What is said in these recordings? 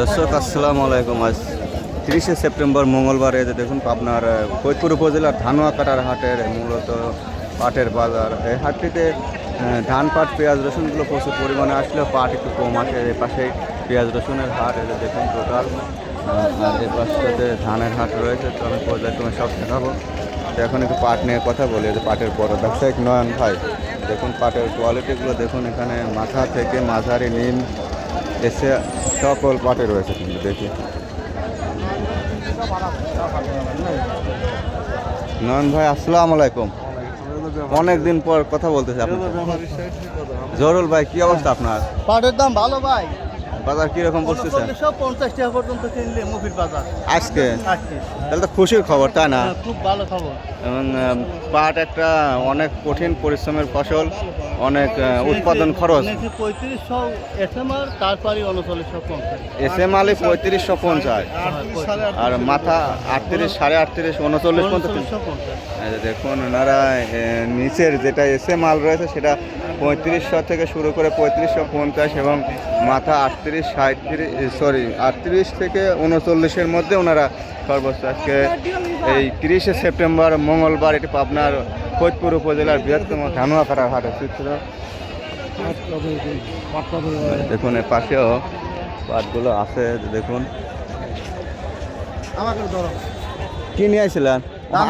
দর্শক আসসালামু আলাইকুম। আজ তিরিশে সেপ্টেম্বর মঙ্গলবার যে দেখুন আপনার আহ, ফরিদপুর উপজেলার ধানুয়া কাটার হাটের মূলত পাটের বাজার। এই হাটটিতে ধান পাট পেঁয়াজ রসুনগুলো প্রচুর পরিমাণে আসলেও পাট একটু কম আসে। এর পাশে পেঁয়াজ রসুনের হাট যে দেখুন টোটাল। আর এই পাশটাতে ধানের হাট রয়েছে তো আমি পর্যায়ক্রমে সব দেখাবো। তো এখন একটু পাট নিয়ে কথা বলি যে পাটের বড় ব্যবসায়িক নয়ন ভাই দেখুন পাটের কোয়ালিটিগুলো দেখুন এখানে মাথা থেকে মাঝারি নিম এসে সকল পাটে রয়েছে কিন্তু দেখি। নয়ন ভাই, আসসালাম আলাইকুম। অনেকদিন পর কথা বলতেছে আপনি জরুল ভাই, কি অবস্থা আপনার? পাটের দাম ভালো ভাই। বাজার কীরকম বসতেছে উনচল্লিশশো পঞ্চাশ টাকা পর্যন্ত কিনলে মুফির বাজার। আজকে? আজকে। তাহলে তো খুশির খবর তাই না? হ্যাঁ, খুব ভালো খবর। এবং পাট একটা অনেক কঠিন পরিশ্রমের ফসল অনেক উৎপাদন খরচ। পঁয়ত্রিশশো এসএমআর তারপরে উনচল্লিশশো পঞ্চাশ। এস এম আলি পঁয়ত্রিশশো পঞ্চাশ। আর মাথা আটত্রিশ সাড়ে আটত্রিশ উনচল্লিশ পঞ্চাশ। দেখুন ওনারা নিচের যেটা এসে মাল রয়েছে সেটা পঁয়ত্রিশশো থেকে শুরু করে পঁয়ত্রিশশো পঞ্চাশ এবং মাথা আটত্রিশ সাঁত্রিশ সরি আটত্রিশ থেকে উনচল্লিশের মধ্যে ওনারা সর্বোচ্চ আজকে এই তিরিশে সেপ্টেম্বর মঙ্গলবার এটি পাবনার ফরিদপুর উপজেলার বৃহত্তম ধানুয়াকাটার হাট ছিল দেখুন এর পাশেও পাটগুলো আছে দেখুন। কি নিয়ে আসছিলেন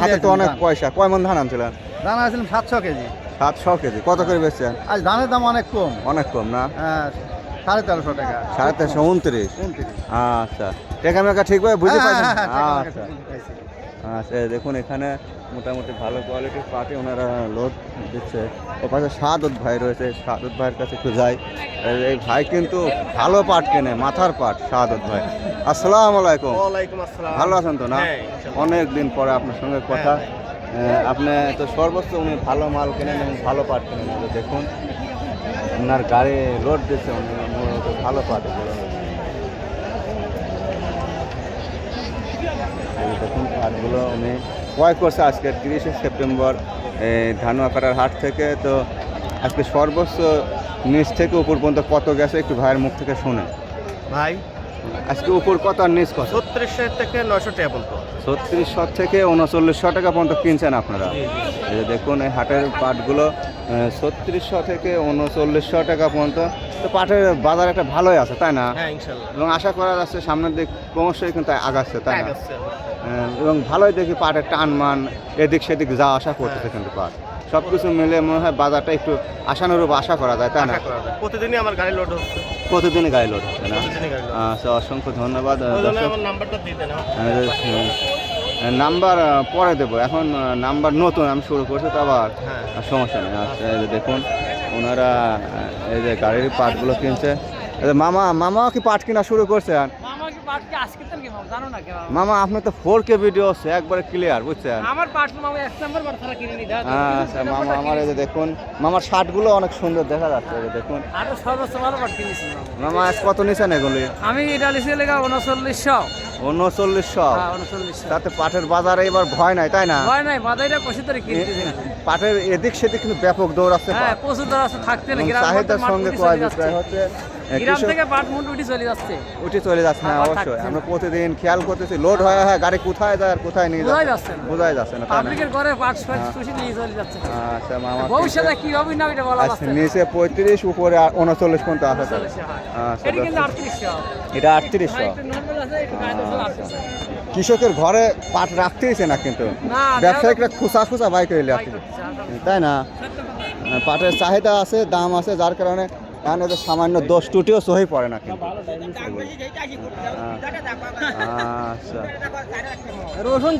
হাতে তো অনেক পয়সা কয় মন ধান আনছিলেন? দাম আসলাম সাতশো কেজি। সাতশো কেজি কত করে বেচছেন? আজ ধানের দাম অনেক কম। অনেক কম না? হ্যাঁ। সাড়ে তেরোশো টাকা। সাড়ে তেরোশো উনত্রিশ। আচ্ছা। টেকা মেকা ঠিকভাবে বুঝতে হ্যাঁ, পারছেন হ্যাঁ, হ্যাঁ, আচ্ছা আচ্ছা দেখুন এখানে মোটামুটি ভালো কোয়ালিটির পাটে ওনারা লোড দিচ্ছে। ও পাশে সাদত ভাই রয়েছে সাদত ভাইয়ের কাছে একটু যাই। এই- ভাই কিন্তু ভালো পাট কেনে মাথার পাট সাদত ভাই। আসসালাম আলাইকুম। ভালো আছেন তো না? হ্যাঁ, অনেক দিন পরে আপনার সঙ্গে কথা। আপনি তো সর্বোচ্চ উনি ভালো মাল কেনেন এবং ভালো পাট কেনেন দেখুন। ওনার গাড়ি লোড দিচ্ছে ভালো পাবে। দেখুন, পাটগুলো উনি ক্রয় করছে আজকে তিরিশে সেপ্টেম্বর ধানুয়াকাটার হাট থেকে। তো আজকে সর্বোচ্চ নিচ থেকে উপর পর্যন্ত কত গেছে একটু ভাইয়ের মুখ থেকে শুনে। ভাই আজকে উপর কত আর নিচ কত ছত্রিশশো থেকে নয়শো টাকা পর্যন্ত। ছত্রিশশো থেকে উনচল্লিশশো টাকা পর্যন্ত কিনছেন আপনারা। এই যে দেখুন এই হাটের পাটগুলো ছত্রিশশো থেকে উনচল্লিশশো টাকা পর্যন্ত। তো পাটের বাজার একটা ভালোই আছে তাই না? হ্যাঁ এবং আশা করা যাচ্ছে সামনের দিক ক্রমশই কিন্তু আগাচ্ছে তাই না? এবং ভালোই দেখি পাটের টান মান এদিক সেদিক যা আশা করতেছে কিন্তু পাট। সব কিছু মিলে মনে হয় বাজারটা একটু আশানুরূপ আশা করা যায় তাই না। প্রতিদিনই আমার গাড়ি লোড হচ্ছে। প্রতিদিনই গাড়ি লোড হচ্ছে না? আচ্ছা অসংখ্য ধন্যবাদ নাম্বার পরে দেবো। এখন নাম্বার নতুন আমি শুরু করছি তো আবার হ্যাঁ। সমস্যা নেই। আচ্ছা। দেখুন ওনারা এই যে গাড়ির পার্টগুলো কিনছে। মামা মামা কি পার্ট কিনা শুরু করছে কি মামা আপনি তো ফোর কে ভিডিও হচ্ছে একবারে ক্লিয়ার বুঝছেন আমার মামা এক নাম্বার বার ছাড়া কিনে নি আচ্ছা মামা আমার এই যে দেখুন মামার শার্টগুলো অনেক সুন্দর দেখা যাচ্ছে এই দেখুন আরও সর্বোচ্চ ভালো পাট কিনেছি মামা। আজ কত নিছেন এগুলি আমি এটা লিখে লেখা উনচল্লিশশো উনচল্লিশশো হ্যাঁ তাতে পাটের বাজারে এবার ভয় নাই তাই না ভয় নাই বাদাইটা কষি ধরে কিনতেছি পাটের এদিক সেদিক কিন্তু ব্যাপক হ্যাঁ প্রচুর দর আছে থাকতে না চাহিদার সঙ্গে কয় বিক্রয় হচ্ছে গ্রাম থেকে পাট মুন্ড চলে যাচ্ছে। উঠে চলে যাচ্ছে হ্যাঁ অবশ্যই। আমরা প্রতিদিন খেয়াল করতেছি লোড হয় হ্যাঁ গাড়ি কোথায় যায় আর কোথায় নিয়ে বোঝাই যাচ্ছে? যাচ্ছে বোঝাই যাচ্ছে না পাবলিকের ঘরে পাট হ্যাঁ। নিয়ে চলে যাচ্ছে। আচ্ছা মামা ভবিষ্যতে কি হবে না এটা বলা যাচ্ছে নিচে পঁয়ত্রিশ উপরে আর উনচল্লিশ পর্যন্ত আছে তাহলে। 49 হয়। আচ্ছা এটা কিন্তু এটা হ্যাঁ, আছে, আটত্রিশশো। কৃষকের ঘরে পাট রাখতেইছে না কিন্তু। ব্যবসায়িকরা খুচা খুচা বাইক হইলে তাই তাই না? পাটের চাহিদা আছে দাম আছে যার কারণে এখন এদের সামান্য দোষ টুটিও সহি পড়ে না কিন্তু। আচ্ছা। রসুন